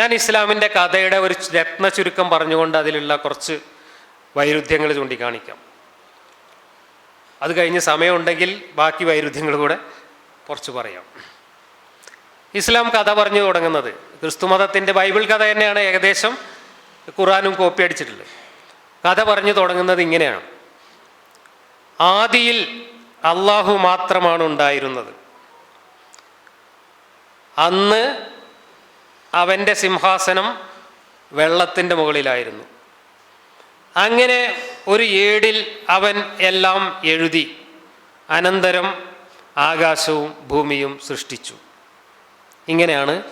ഞാൻ ഇസ്ലാമിന്റെ കഥയുടെ ഒരു രത്ന ചുരുക്കം പറഞ്ഞുകൊണ്ട് അതിലുള്ള കുറച്ച് വൈരുദ്ധ്യങ്ങൾ ചൂണ്ടിക്കാണിക്കാം. അത് കഴിഞ്ഞ് സമയമുണ്ടെങ്കിൽ ബാക്കി വൈരുദ്ധ്യങ്ങൾ കൂടെ കുറച്ച് പറയാം. ഇസ്ലാം കഥ പറഞ്ഞു തുടങ്ങുന്നത് ക്രിസ്തുമതത്തിന്റെ ബൈബിൾ കഥ തന്നെയാണ് ഏകദേശം ഖുറാനും കോപ്പി അടിച്ചിട്ടുള്ളത്. കഥ പറഞ്ഞു തുടങ്ങുന്നത് ഇങ്ങനെയാണ്. ആദിയിൽ അള്ളാഹു മാത്രമാണ് ഉണ്ടായിരുന്നത്. അന്ന് അവന്റെ സിംഹാസനം വെള്ളത്തിന്റെ മുകളിലായിരുന്നു. അങ്ങനെ ഒരു ഏടിൽ അവൻ എല്ലാം എഴുതി അനന്തരം ആകാശവും ഭൂമിയും സൃഷ്ടിച്ചു. ഇങ്ങനെയാണ്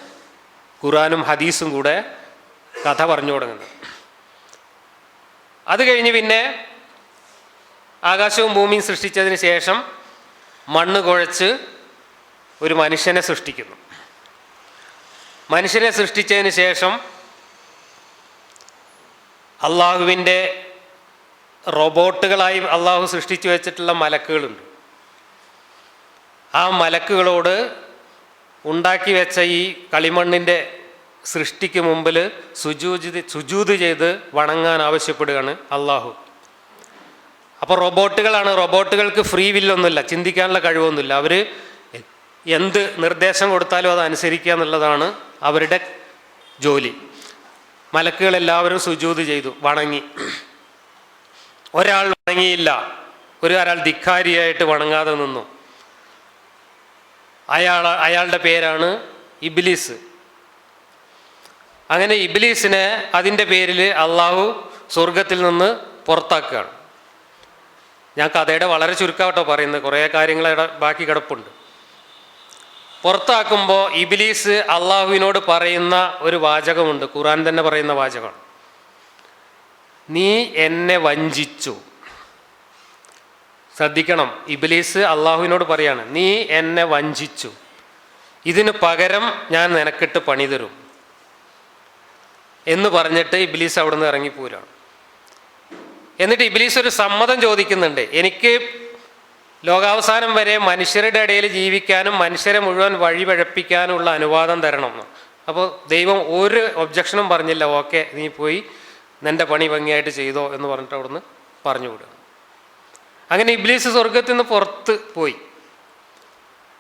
ഖുറാനും ഹദീസും കൂടെ കഥ പറഞ്ഞു തുടങ്ങുന്നത്. അത് കഴിഞ്ഞ് പിന്നെ ആകാശവും ഭൂമിയും സൃഷ്ടിച്ചതിന് ശേഷം മണ്ണ് കുഴച്ച് ഒരു മനുഷ്യനെ സൃഷ്ടിക്കുന്നു. മനുഷ്യനെ സൃഷ്ടിച്ചതിന് ശേഷം അള്ളാഹുവിന്റെ റോബോട്ടുകളായി അള്ളാഹു സൃഷ്ടിച്ചു വെച്ചിട്ടുള്ള മലക്കുകളുണ്ട്. ആ മലക്കുകളോട് ഉണ്ടാക്കി വെച്ച ഈ കളിമണ്ണിന്റെ സൃഷ്ടിക്ക് മുമ്പിൽ സുജൂജ് സുജൂത് ചെയ്ത് വണങ്ങാൻ ആവശ്യപ്പെടുകയാണ് അള്ളാഹു. അപ്പോൾ റോബോട്ടുകളാണ് റോബോട്ടുകൾക്ക് ഫ്രീ വില്ലൊന്നുമില്ല ചിന്തിക്കാനുള്ള കഴിവൊന്നുമില്ല. അവർ എന്ത് നിർദ്ദേശം കൊടുത്താലും അത് അനുസരിക്കുക എന്നുള്ളതാണ് അവരുടെ ജോലി. മലക്കുകൾ എല്ലാവരും സുജൂത് ചെയ്തു വണങ്ങി. ഒരാൾ വണങ്ങിയില്ല. ഒരു ഒരാൾ ധിക്കാരിയായിട്ട് വണങ്ങാതെ നിന്നു. അയാൾ അയാളുടെ പേരാണ് ഇബിലിസ്. അങ്ങനെ ഇബിലീസിനെ അതിന്റെ പേരിൽ അള്ളാഹു സ്വർഗത്തിൽ നിന്ന് പുറത്താക്കുകയാണ്. ഞാൻ കഥയുടെ വളരെ ചുരുക്കാട്ടോ പറയുന്നത്. കുറേ കാര്യങ്ങൾ ബാക്കി കിടപ്പുണ്ട്. പുറത്താക്കുമ്പോൾ ഇബിലീസ് അള്ളാഹുവിനോട് പറയുന്ന ഒരു വാചകമുണ്ട്. ഖുറാൻ തന്നെ പറയുന്ന വാചകം. നീ എന്നെ വഞ്ചിച്ചു. ശ്രദ്ധിക്കണം. ഇബിലീസ് അള്ളാഹുവിനോട് പറയാണ് നീ എന്നെ വഞ്ചിച്ചു. ഇതിന് പകരം ഞാൻ നിനക്കിട്ട് പണി തരും. എന്ന് പറഞ്ഞിട്ട് ഇബിലീസ് അവിടുന്ന് ഇറങ്ങിപ്പോരാണ്. എന്നിട്ട് ഇബിലീസ് ഒരു സമ്മതം ചോദിക്കുന്നുണ്ട്. എനിക്ക് ലോകാവസാനം വരെ മനുഷ്യരുടെ ഇടയിൽ ജീവിക്കാനും മനുഷ്യരെ മുഴുവൻ വഴിപഴപ്പിക്കാനുമുള്ള അനുവാദം തരണം. എന്ന് അപ്പോൾ ദൈവം ഒരു ഒബ്ജക്ഷനും പറഞ്ഞില്ല ഓക്കെ നീ പോയി നിന്റെ പണി ഭംഗിയായിട്ട് ചെയ്തോ എന്ന് പറഞ്ഞിട്ട് അവിടുന്ന് പറഞ്ഞു വിടുക അങ്ങനെ ഇബ്ലീസ് സ്വർഗത്തിൽ നിന്ന് പുറത്ത് പോയി.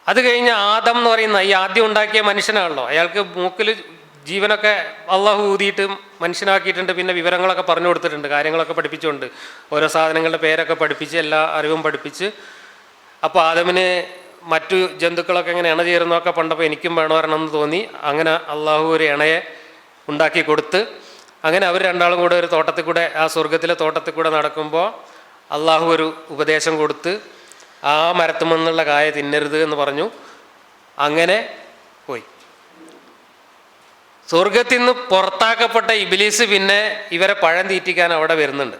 അത് കഴിഞ്ഞ് ആദം എന്ന് പറയുന്ന ഈ ആദ്യം ഉണ്ടാക്കിയ മനുഷ്യനാണല്ലോ. അയാൾക്ക് മൂക്കിൽ ജീവനൊക്കെ അള്ളാഹു ഊതിയിട്ട് മനുഷ്യനാക്കിയിട്ടുണ്ട്. പിന്നെ വിവരങ്ങളൊക്കെ പറഞ്ഞു കൊടുത്തിട്ടുണ്ട് കാര്യങ്ങളൊക്കെ പഠിപ്പിച്ചുകൊണ്ട്. ഓരോ സാധനങ്ങളുടെ പേരൊക്കെ പഠിപ്പിച്ച് എല്ലാ അറിവും പഠിപ്പിച്ച് അപ്പോൾ ആദമിന് മറ്റു ജന്തുക്കളൊക്കെ എങ്ങനെ ഇണ ചേരുന്നതൊക്കെ പണ്ടപ്പോൾ എനിക്കും വേണമായിരുന്നെന്ന് തോന്നി. അങ്ങനെ അള്ളാഹു ഒരു ഇണയെ ഉണ്ടാക്കി കൊടുത്ത് അങ്ങനെ അവർ രണ്ടാളും കൂടെ ഒരു തോട്ടത്തിൽ കൂടെ ആ സ്വർഗത്തിലെ തോട്ടത്തിൽ കൂടെ നടക്കുമ്പോൾ അള്ളാഹു ഒരു ഉപദേശം കൊടുത്ത് ആ മരത്തുമെന്നുള്ള കായ തിന്നരുത് എന്ന് പറഞ്ഞു. അങ്ങനെ പോയി. സ്വർഗത്തിൽ നിന്ന് പുറത്താക്കപ്പെട്ട ഇബിലീസ് പിന്നെ ഇവരെ പഴം തീറ്റിക്കാൻ അവിടെ വരുന്നുണ്ട്.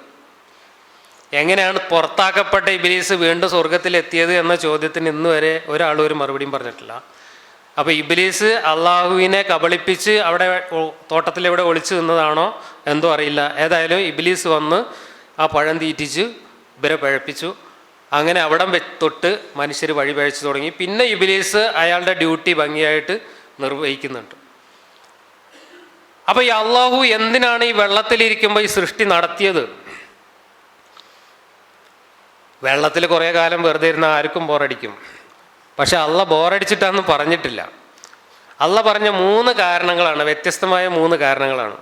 എങ്ങനെയാണ് പുറത്താക്കപ്പെട്ട ഇബിലീസ് വീണ്ടും സ്വർഗത്തിൽ എത്തിയത് എന്ന ചോദ്യത്തിന് ഇന്ന് വരെ ഒരാളും ഒരു മറുപടിയും പറഞ്ഞിട്ടില്ല. അപ്പോൾ ഇബിലീസ് അള്ളാഹുവിനെ കബളിപ്പിച്ച് അവിടെ തോട്ടത്തിലെവിടെ ഒളിച്ചു നിന്നതാണോ എന്തോ അറിയില്ല. ഏതായാലും ഇബിലീസ് വന്ന് ആ പഴം തീറ്റിച്ച് ഇവരെ പഴപ്പിച്ചു. അങ്ങനെ അവിടം തൊട്ട് മനുഷ്യർ വഴി പഴച്ചു തുടങ്ങി. പിന്നെ ഇബിലീസ് അയാളുടെ ഡ്യൂട്ടി ഭംഗിയായിട്ട് നിർവഹിക്കുന്നുണ്ട്. അപ്പോൾ ഈ അള്ളാഹു എന്തിനാണ് ഈ വെള്ളത്തിലിരിക്കുമ്പോൾ ഈ സൃഷ്ടി നടത്തിയത്? വെള്ളത്തിൽ കുറേ കാലം വെറുതെ ഇരുന്ന ആർക്കും ബോറടിക്കും. പക്ഷെ അള്ള ബോറടിച്ചിട്ടാന്ന് പറഞ്ഞിട്ടില്ല. അള്ള പറഞ്ഞ മൂന്ന് കാരണങ്ങളാണ് വ്യത്യസ്തമായ മൂന്ന് കാരണങ്ങളാണ്.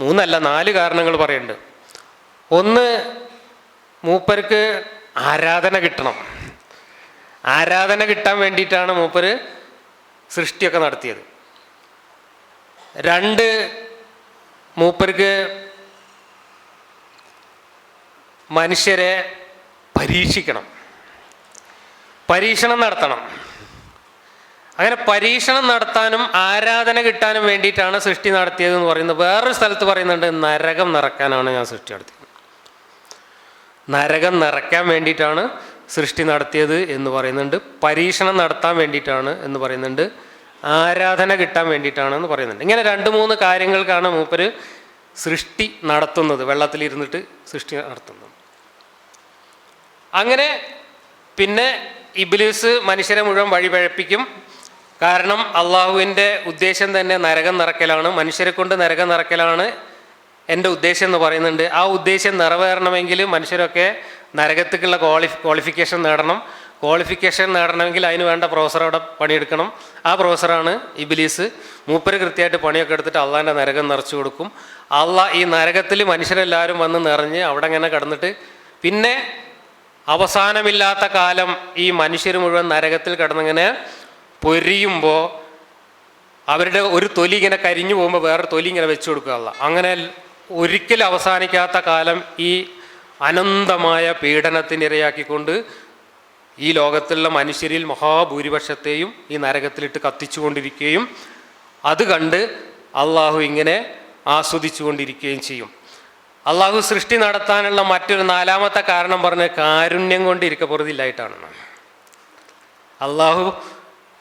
മൂന്നല്ല നാല് കാരണങ്ങൾ പറയുന്നുണ്ട്. ഒന്ന് മൂപ്പർക്ക് ആരാധന കിട്ടണം. ആരാധന കിട്ടാൻ വേണ്ടിയിട്ടാണ് മൂപ്പര് സൃഷ്ടിയൊക്കെ നടത്തിയത്. രണ്ട് മൂപ്പർക്ക് മനുഷ്യരെ പരീക്ഷിക്കണം. പരീക്ഷണം നടത്തണം. അങ്ങനെ പരീക്ഷണം നടത്താനും ആരാധന കിട്ടാനും വേണ്ടിയിട്ടാണ് സൃഷ്ടി നടത്തിയത് എന്ന് പറയുന്നത്. വേറൊരു സ്ഥലത്ത് പറയുന്നുണ്ട് നരകം നിറക്കാനാണ് ഞാൻ സൃഷ്ടി നടത്തിയത്. നരകം നിറയ്ക്കാൻ വേണ്ടിയിട്ടാണ് സൃഷ്ടി നടത്തിയത് എന്ന് പറയുന്നുണ്ട്. പരീക്ഷണം നടത്താൻ വേണ്ടിയിട്ടാണ് എന്ന് പറയുന്നുണ്ട്. ആരാധന കിട്ടാൻ വേണ്ടിയിട്ടാണ് എന്ന് പറയുന്നുണ്ട്. ഇങ്ങനെ രണ്ട് മൂന്ന് കാര്യങ്ങൾക്കാണ് മൂപ്പര് സൃഷ്ടി നടത്തുന്നത്. വെള്ളത്തിലിരുന്നിട്ട് സൃഷ്ടി നടത്തുന്നത്. അങ്ങനെ പിന്നെ ഇബിലീസ് മനുഷ്യരെ മുഴുവൻ വഴിപഴപ്പിക്കും. കാരണം അള്ളാഹുവിന്റെ ഉദ്ദേശം തന്നെ നരകം നിറക്കലാണ് മനുഷ്യരെ കൊണ്ട് നരകം നിറക്കലാണ് എന്റെ ഉദ്ദേശം എന്ന് പറയുന്നുണ്ട്. ആ ഉദ്ദേശം നിറവേറണമെങ്കിൽ മനുഷ്യരൊക്കെ നരകത്തേക്കുള്ള ക്വാളിഫി ക്വാളിഫിക്കേഷൻ നേടണം. ക്വാളിഫിക്കേഷൻ നേടണമെങ്കിൽ അതിന് വേണ്ട പ്രൊഫസർ അവിടെ പണിയെടുക്കണം. ആ പ്രൊഫസറാണ് ഇബിലീസ്. മൂപ്പര് കൃത്യമായിട്ട് പണിയൊക്കെ എടുത്തിട്ട് അള്ളാന്റെ നരകം നിറച്ചു കൊടുക്കും. അള്ളാഹ് ഈ നരകത്തിൽ മനുഷ്യരെല്ലാവരും വന്ന് നിറഞ്ഞ് അവിടെ ഇങ്ങനെ കിടന്നിട്ട് പിന്നെ അവസാനമില്ലാത്ത കാലം ഈ മനുഷ്യർ മുഴുവൻ നരകത്തിൽ കിടന്നിങ്ങനെ പൊരിയുമ്പോൾ അവരുടെ ഒരു തൊലി ഇങ്ങനെ കരിഞ്ഞു പോകുമ്പോൾ വേറെ തൊലി ഇങ്ങനെ വെച്ചു കൊടുക്കുകയല്ല അങ്ങനെ ഒരിക്കലും അവസാനിക്കാത്ത കാലം ഈ അനന്തമായ പീഡനത്തിനിരയാക്കിക്കൊണ്ട് ഈ ലോകത്തുള്ള മനുഷ്യരിൽ മഹാഭൂരിപക്ഷത്തെയും ഈ നരകത്തിലിട്ട് കത്തിച്ചുകൊണ്ടിരിക്കുകയും അത് കണ്ട് അള്ളാഹു ഇങ്ങനെ ആസ്വദിച്ചുകൊണ്ടിരിക്കുകയും ചെയ്യും. അള്ളാഹു സൃഷ്ടി നടത്താനുള്ള മറ്റൊരു നാലാമത്തെ കാരണം പറഞ്ഞ് കാരുണ്യം കൊണ്ട് ഇരിക്കപ്പുറതില്ലായിട്ടാണ് അള്ളാഹു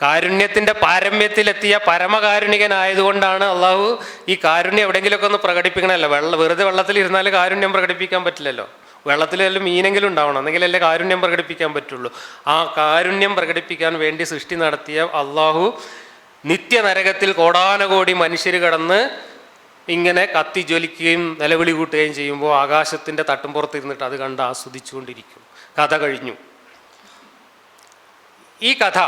കാരുണ്യത്തിന്റെ പാരമ്യത്തിലെത്തിയ പരമകാരുണികനായതുകൊണ്ടാണ് അള്ളാഹു ഈ കാരുണ്യം എവിടെയെങ്കിലുമൊക്കെ ഒന്ന് പ്രകടിപ്പിക്കണമല്ലോ. വെള്ളം വെറുതെ വെള്ളത്തിൽ ഇരുന്നാൽ കാരുണ്യം പ്രകടിപ്പിക്കാൻ പറ്റില്ലല്ലോ. വെള്ളത്തിലെല്ലാം മീനെങ്കിലും ഉണ്ടാവണം. എന്നെങ്കിലല്ലേ കാരുണ്യം പ്രകടിപ്പിക്കാൻ പറ്റുള്ളൂ. ആ കാരുണ്യം പ്രകടിപ്പിക്കാൻ വേണ്ടി സൃഷ്ടി നടത്തിയ അള്ളാഹു നിത്യനരകത്തിൽ കോടാനകോടി മനുഷ്യർ കടന്ന് ഇങ്ങനെ കത്തി ജ്വലിക്കുകയും നിലവിളി കൂട്ടുകയും ചെയ്യുമ്പോൾ ആകാശത്തിന്റെ തട്ടുംപുറത്ത് ഇരുന്നിട്ട് അത് കണ്ട് ആസ്വദിച്ചുകൊണ്ടിരിക്കും. കഥ കഴിഞ്ഞു. ഈ കഥ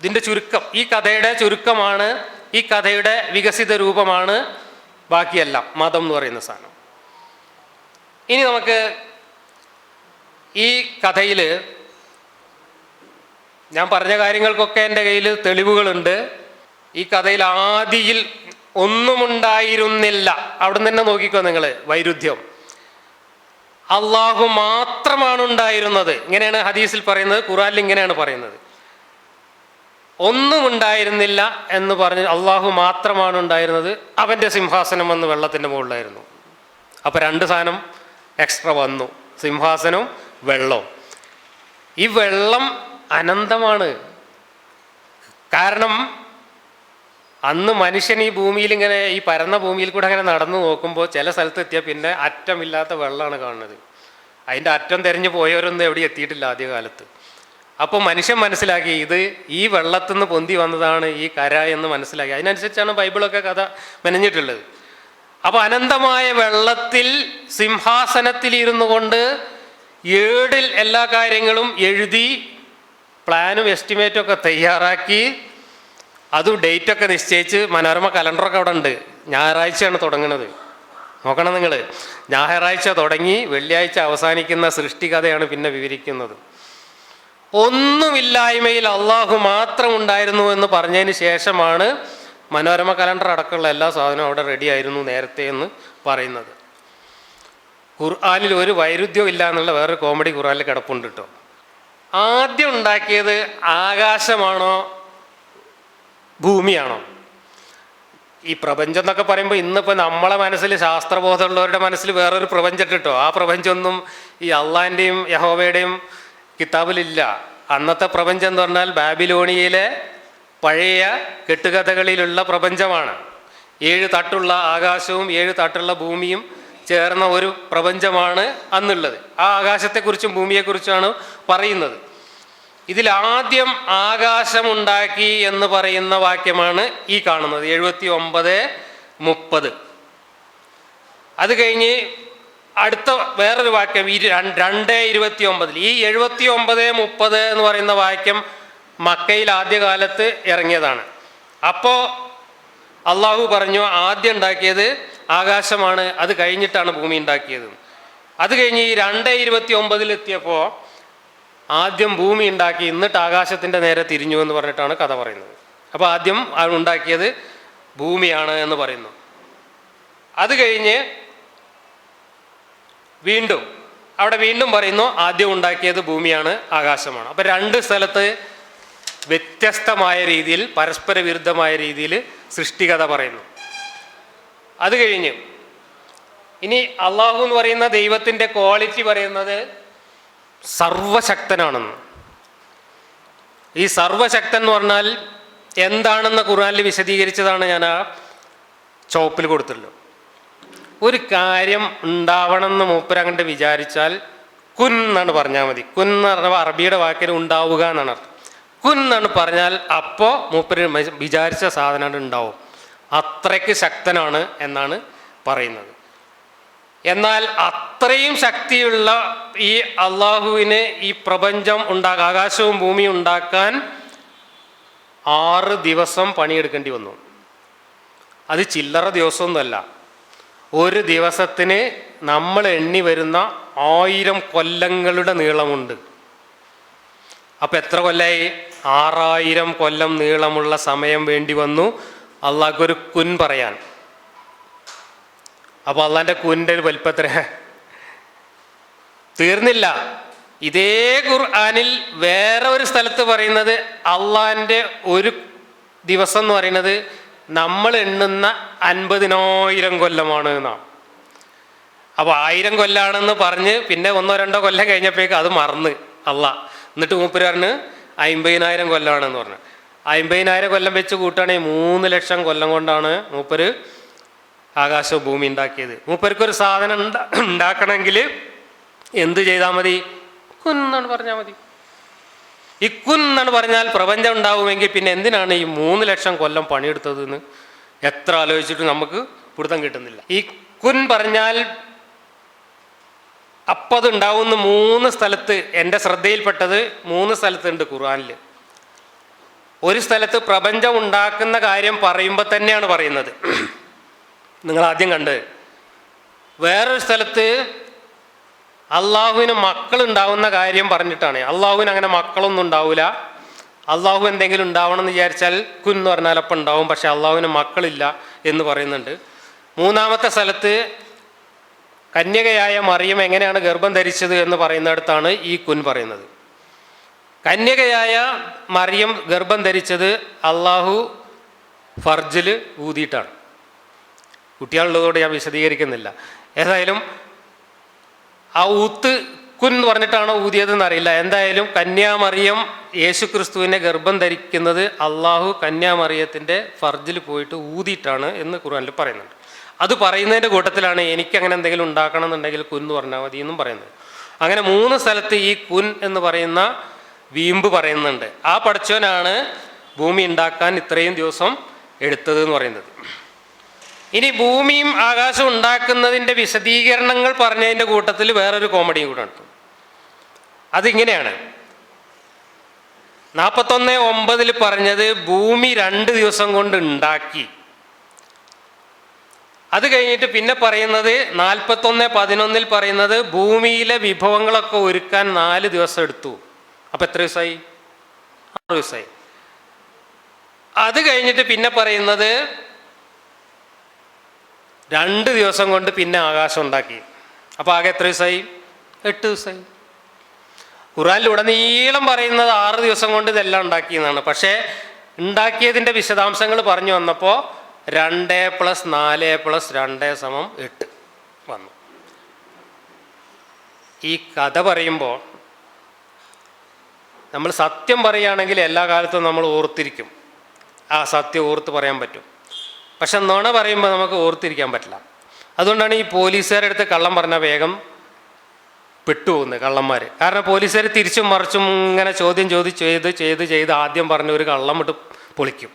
ഇതിന്റെ ചുരുക്കം ഈ കഥയുടെ ചുരുക്കമാണ് ഈ കഥയുടെ വികസിത രൂപമാണ് ബാക്കിയെല്ലാം മതം എന്ന് പറയുന്ന സാധനം. ഇനി നമുക്ക് ഈ കഥയിൽ ഞാൻ പറഞ്ഞ കാര്യങ്ങൾക്കൊക്കെ എന്റെ കയ്യിൽ തെളിവുകളുണ്ട്. ഈ കഥയിൽ ആദിയിൽ ഒന്നുമുണ്ടായിരുന്നില്ല. അവിടെ നിന്ന് തന്നെ നോക്കിക്കോ നിങ്ങൾ വൈരുദ്ധ്യം. അള്ളാഹു മാത്രമാണ് ഉണ്ടായിരുന്നത് ഇങ്ങനെയാണ് ഹദീസിൽ പറയുന്നത് ഖുറാനിൽ ഇങ്ങനെയാണ് പറയുന്നത്. ഒന്നും ഉണ്ടായിരുന്നില്ല എന്ന് പറഞ്ഞ് അള്ളാഹു മാത്രമാണ് ഉണ്ടായിരുന്നത് അവന്റെ സിംഹാസനം വന്ന് വെള്ളത്തിന്റെ മുകളിലായിരുന്നു. അപ്പോൾ രണ്ട് സാധനം എക്സ്ട്രാ വന്നു സിംഹാസനവും വെള്ളവും. ഈ വെള്ളം അനന്തമാണ്. കാരണം അന്ന് മനുഷ്യൻ ഈ ഭൂമിയിൽ ഇങ്ങനെ ഈ പരന്ന ഭൂമിയിൽ കൂടെ അങ്ങനെ നടന്നു നോക്കുമ്പോൾ ചില സ്ഥലത്ത് എത്തിയാൽ പിന്നെ അറ്റമില്ലാത്ത വെള്ളമാണ് കാണുന്നത്. അതിന്റെ അറ്റം തിരഞ്ഞു പോയവരൊന്നും എവിടെ എത്തിയിട്ടില്ല ആദ്യകാലത്ത്. അപ്പോൾ മനുഷ്യൻ മനസ്സിലാക്കി ഇത് ഈ വെള്ളത്തിൽ നിന്ന് പൊന്തി വന്നതാണ് ഈ കര എന്ന് മനസ്സിലാക്കി. അതിനനുസരിച്ചാണ് ബൈബിളൊക്കെ കഥ മെനഞ്ഞിട്ടുള്ളത്. അപ്പോൾ അനന്തമായ വെള്ളത്തിൽ സിംഹാസനത്തിൽ സിംഹാസനത്തിലിരുന്നു കൊണ്ട് ഏടിൽ എല്ലാ കാര്യങ്ങളും എഴുതി പ്ലാനും എസ്റ്റിമേറ്റും ഒക്കെ തയ്യാറാക്കി അതും ഡേറ്റൊക്കെ നിശ്ചയിച്ച് മനോരമ കലണ്ടറൊക്കെ അവിടെ ഉണ്ട് ഞായറാഴ്ചയാണ് തുടങ്ങുന്നത് നോക്കണം നിങ്ങൾ ഞായറാഴ്ച തുടങ്ങി വെള്ളിയാഴ്ച അവസാനിക്കുന്ന സൃഷ്ടികഥയാണ് പിന്നെ വിവരിക്കുന്നത്. ഒന്നുമില്ലായ്മയിൽ അള്ളാഹു മാത്രം ഉണ്ടായിരുന്നു എന്ന് പറഞ്ഞതിന് ശേഷമാണ് മനോരമ കലണ്ടർ അടക്കമുള്ള എല്ലാ സാധനവും അവിടെ റെഡി ആയിരുന്നു നേരത്തെ എന്ന് പറയുന്നത്. ഖുർആാനിൽ ഒരു വൈരുദ്ധ്യവും ഇല്ല എന്നുള്ള വേറൊരു കോമഡി ഖുർആാനിൽ കിടപ്പുണ്ട് കേട്ടോ ആദ്യം ഉണ്ടാക്കിയത് ആകാശമാണോ ഭൂമിയാണോ? ഈ പ്രപഞ്ചം എന്നൊക്കെ പറയുമ്പോൾ ഇന്നിപ്പോൾ നമ്മളെ മനസ്സിൽ ശാസ്ത്രബോധമുള്ളവരുടെ മനസ്സിൽ വേറൊരു പ്രപഞ്ചം ഇട്ടിട്ടോ? ആ പ്രപഞ്ചമൊന്നും ഈ അള്ളാന്റെയും യഹോവയുടെയും കിതാബിലില്ല. അന്നത്തെ പ്രപഞ്ചം എന്ന് പറഞ്ഞാൽ ബാബിലോണിയയിലെ പഴയ കെട്ടുകഥകളിലുള്ള പ്രപഞ്ചമാണ്. ഏഴ് തട്ടുള്ള ആകാശവും ഏഴ് തട്ടുള്ള ഭൂമിയും ചേർന്ന ഒരു പ്രപഞ്ചമാണ് അന്നുള്ളത്. ആ ആകാശത്തെക്കുറിച്ചും ഭൂമിയെക്കുറിച്ചുമാണ് പറയുന്നത്. ഇതിൽ ആദ്യം ആകാശമുണ്ടാക്കി എന്ന് പറയുന്ന വാക്യമാണ് ഈ കാണുന്നത് എഴുപത്തി ഒമ്പത് മുപ്പത്. അത് കഴിഞ്ഞ് അടുത്ത വേറൊരു വാക്യം ഈ രണ്ട് ഇരുപത്തി ഒമ്പതിൽ ഈ എഴുപത്തി ഒമ്പത് മുപ്പത് എന്ന് പറയുന്ന വാക്യം മക്കയിൽ ആദ്യകാലത്ത് ഇറങ്ങിയതാണ്. അപ്പോൾ അള്ളാഹു പറഞ്ഞു ആദ്യം ഉണ്ടാക്കിയത് ആകാശമാണ് അത് കഴിഞ്ഞിട്ടാണ് ഭൂമി ഉണ്ടാക്കിയത്. അത് കഴിഞ്ഞ് ഈ രണ്ട് ഇരുപത്തി ഒമ്പതിലെത്തിയപ്പോൾ ആദ്യം ഭൂമി ഉണ്ടാക്കി എന്നിട്ട് ആകാശത്തിന്റെ നേരെ തിരിഞ്ഞു എന്ന് പറഞ്ഞിട്ടാണ് കഥ പറയുന്നത്. അപ്പോൾ ആദ്യം അവൻ ഉണ്ടാക്കിയത് ഭൂമിയാണ് എന്ന് പറയുന്നു. അത് കഴിഞ്ഞ് വീണ്ടും അവിടെ വീണ്ടും പറയുന്നു ആദ്യം ഉണ്ടാക്കിയത് ഭൂമിയാണ് ആകാശമാണ്. അപ്പം രണ്ട് സ്ഥലത്ത് വ്യത്യസ്തമായ രീതിയിൽ പരസ്പര വിരുദ്ധമായ രീതിയിൽ സൃഷ്ടികഥ പറയുന്നു. അത് കഴിഞ്ഞ് ഇനി അള്ളാഹു എന്ന് പറയുന്ന ദൈവത്തിന്റെ ക്വാളിറ്റി പറയുന്നത് സർവശക്തനാണെന്ന്. ഈ സർവശക്തൻ എന്ന് പറഞ്ഞാൽ എന്താണെന്ന് ഖുർആനിൽ വിശദീകരിച്ചതാണ് ഞാൻ ആ ചോപ്പിൽ കൊടുത്തിട്ടുള്ളത്. ഒരു കാര്യം ഉണ്ടാവണം എന്ന് മൂപ്പരങ്ങണ്ട് വിചാരിച്ചാൽ കുൻ എന്നാണ് പറഞ്ഞാൽ മതി. കുൻ എന്ന് പറഞ്ഞാൽ അറബിയുടെ വാക്കിന് ഉണ്ടാവുക എന്നാണ് അർത്ഥം. കുൻ എന്നാണ് പറഞ്ഞാൽ അപ്പോൾ മൂപ്പര് വിചാരിച്ച സാധനം ഉണ്ടാവും. അത്രയ്ക്ക് ശക്തനാണ് എന്നാണ് പറയുന്നത്. എന്നാൽ അത്രയും ശക്തിയുള്ള ഈ അള്ളാഹുവിന് ഈ പ്രപഞ്ചം ഉണ്ടാക്കുക ആകാശവും ഭൂമിയും ഉണ്ടാക്കാൻ ആറ് ദിവസം പണിയെടുക്കേണ്ടി വന്നു. അത് ചില്ലറ ദിവസമൊന്നുമല്ല. ഒരു ദിവസത്തിന് നമ്മൾ എണ്ണി വരുന്ന ആയിരം കൊല്ലങ്ങളുടെ നീളമുണ്ട്. അപ്പം എത്ര കൊല്ലായി? ആറായിരം കൊല്ലം നീളമുള്ള സമയം വേണ്ടി വന്നു. അള്ളാഹ്ക്കൊരു കുൻ പറയാൻ. അപ്പോൾ അള്ളാന്റെ കുന്റെ വലിപ്പത്ര തീർന്നില്ല. ഇതേ ഖുർആാനിൽ വേറെ ഒരു സ്ഥലത്ത് പറയുന്നത് അള്ളാന്റെ ഒരു ദിവസം എന്ന് പറയുന്നത് നമ്മൾ എണ്ണുന്ന അൻപതിനായിരം കൊല്ലമാണ് എന്നാണ്. അപ്പോൾ ആയിരം കൊല്ലാണെന്ന് പറഞ്ഞ് പിന്നെ ഒന്നോ രണ്ടോ കൊല്ലം കഴിഞ്ഞപ്പോഴേക്ക് അത് മറന്ന് അല്ല എന്നിട്ട് മൂപ്പര് അമ്പതിനായിരം കൊല്ലമാണെന്ന് പറഞ്ഞു. അമ്പതിനായിരം കൊല്ലം വെച്ച് കൂട്ടുകയാണെങ്കിൽ മൂന്ന് ലക്ഷം കൊല്ലം കൊണ്ടാണ് മൂപ്പര് ആകാശവും ഭൂമി ഉണ്ടാക്കിയത്. മൂപ്പർക്കൊരു സാധനം ഉണ്ടാ- ഉണ്ടാക്കണമെങ്കിൽ എന്ത് ചെയ്താൽ മതി? കുന്നാണ് പറഞ്ഞാൽ മതി. ഈ കുന്നാണ് പറഞ്ഞാൽ പ്രപഞ്ചം ഉണ്ടാവുമെങ്കിൽ പിന്നെ എന്തിനാണ് ഈ മൂന്ന് ലക്ഷം കൊല്ലം പണിയെടുത്തത് എന്ന് എത്ര ആലോചിച്ചിട്ട് നമുക്ക് പിടുത്തം കിട്ടുന്നില്ല. ഈ കുൻ പറഞ്ഞാൽ അപ്പത് ഉണ്ടാവുന്ന മൂന്ന് സ്ഥലത്ത് എന്റെ ശ്രദ്ധയിൽപ്പെട്ടത് മൂന്ന് സ്ഥലത്തുണ്ട് ഖുർആനിൽ. ഒരു സ്ഥലത്ത് പ്രപഞ്ചം ഉണ്ടാക്കുന്ന കാര്യം പറയുമ്പോൾ തന്നെയാണ് പറയുന്നത്. നിങ്ങൾ ആദ്യം കണ്ട്. വേറൊരു സ്ഥലത്ത് അള്ളാഹുവിന് മക്കൾ ഉണ്ടാവുന്ന കാര്യം പറഞ്ഞിട്ടാണ്. അള്ളാഹുവിന് അങ്ങനെ മക്കളൊന്നും ഉണ്ടാവില്ല അള്ളാഹു എന്തെങ്കിലും ഉണ്ടാവണം എന്ന് വിചാരിച്ചാൽ കുന്ന് പറഞ്ഞാൽ അപ്പം ഉണ്ടാവും പക്ഷെ അള്ളാഹുവിന് മക്കളില്ല എന്ന് പറയുന്നുണ്ട്. മൂന്നാമത്തെ സ്ഥലത്ത് കന്യകയായ മറിയം എങ്ങനെയാണ് ഗർഭം ധരിച്ചത് എന്ന് പറയുന്നിടത്താണ് ഈ കുൻ പറയുന്നത്. കന്യകയായ മറിയം ഗർഭം ധരിച്ചത് അള്ളാഹു ഫർജിൽ ഊതിയിട്ടാണ്. കുട്ടികളുള്ളതോട് ഞാൻ വിശദീകരിക്കുന്നില്ല. ഏതായാലും ആ ഊത്ത് കുൻ എന്ന് പറഞ്ഞിട്ടാണോ ഊതിയതെന്ന് അറിയില്ല. എന്തായാലും കന്യാമറിയം യേശു ക്രിസ്തുവിനെ ഗർഭം ധരിക്കുന്നത് അള്ളാഹു കന്യാമറിയത്തിന്റെ ഫർജിൽ പോയിട്ട് ഊതിയിട്ടാണ് എന്ന് ഖുർആനിൽ പറയുന്നുണ്ട്. അത് പറയുന്നതിന്റെ കൂട്ടത്തിലാണ് എനിക്ക് അങ്ങനെ എന്തെങ്കിലും ഉണ്ടാക്കണം എന്നുണ്ടെങ്കിൽ കുൻ എന്ന് പറഞ്ഞാൽ മതി എന്നും പറയുന്നത്. അങ്ങനെ മൂന്ന് സ്ഥലത്ത് ഈ കുൻ എന്ന് പറയുന്ന വീമ്പ് പറയുന്നുണ്ട്. ആ പഠിച്ചവനാണ് ഭൂമി ഉണ്ടാക്കാൻ ഇത്രയും ദിവസം എടുത്തത് എന്ന് പറയുന്നത്. ഇനി ഭൂമിയും ആകാശവും ഉണ്ടാക്കുന്നതിന്റെ വിശദീകരണങ്ങൾ പറഞ്ഞതിന്റെ കൂട്ടത്തിൽ വേറൊരു കോമഡിയും കൂടെ ഉണ്ട് അതിങ്ങനെയാണ്. നാൽപ്പത്തൊന്ന് ഒമ്പതിൽ പറഞ്ഞത് ഭൂമി രണ്ട് ദിവസം കൊണ്ട് ഉണ്ടാക്കി. അത് കഴിഞ്ഞിട്ട് പിന്നെ പറയുന്നത് നാൽപ്പത്തൊന്ന് പതിനൊന്നിൽ പറയുന്നത് ഭൂമിയിലെ വിഭവങ്ങളൊക്കെ ഒരുക്കാൻ നാല് ദിവസം എടുത്തു. അപ്പം എത്ര ദിവസമായി? ആറ് ദിവസമായി. അത് കഴിഞ്ഞിട്ട് പിന്നെ പറയുന്നത് രണ്ട് ദിവസം കൊണ്ട് പിന്നെ ആകാശം ഉണ്ടാക്കി. അപ്പോൾ ആകെ എത്ര ദിവസമായി എട്ട് ദിവസമായി ഖുറാനിൽ ഉടനീളം പറയുന്നത് ആറ് ദിവസം കൊണ്ട് ഇതെല്ലാം ഉണ്ടാക്കിയെന്നാണ് പക്ഷേ ഉണ്ടാക്കിയതിന്റെ വിശദാംശങ്ങൾ പറഞ്ഞു വന്നപ്പോൾ രണ്ട് പ്ലസ് നാല് പ്ലസ് രണ്ട് സമം എട്ട് വന്നു. ഈ കഥ പറയുമ്പോൾ നമ്മൾ സത്യം പറയുകയാണെങ്കിൽ എല്ലാ കാലത്തും നമ്മൾ ഓർത്തിരിക്കും. ആ സത്യം ഓർത്ത് പറയാൻ പറ്റും. പക്ഷെ നുണ പറയുമ്പോൾ നമുക്ക് ഓർത്തിരിക്കാൻ പറ്റില്ല. അതുകൊണ്ടാണ് ഈ പോലീസുകാരുടെ അടുത്ത് കള്ളം പറഞ്ഞ വേഗം പെട്ടുപോകുന്നത് കള്ളന്മാർ കാരണം പോലീസുകാർ തിരിച്ചും മറിച്ചും ഇങ്ങനെ ചോദ്യം ചോദിച്ച് ചെയ്ത് ചെയ്ത് ചെയ്ത് ആദ്യം പറഞ്ഞ ഒരു കള്ളം ഇട്ട് പൊളിക്കും.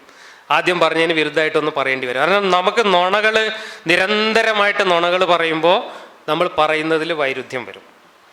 ആദ്യം പറഞ്ഞതിന് വിരുദ്ധമായിട്ടൊന്ന് പറയേണ്ടി വരും. കാരണം നമുക്ക് നുണകൾ നിരന്തരമായിട്ട് നുണകൾ പറയുമ്പോൾ നമ്മൾ പറയുന്നതിൽ വൈരുദ്ധ്യം വരും.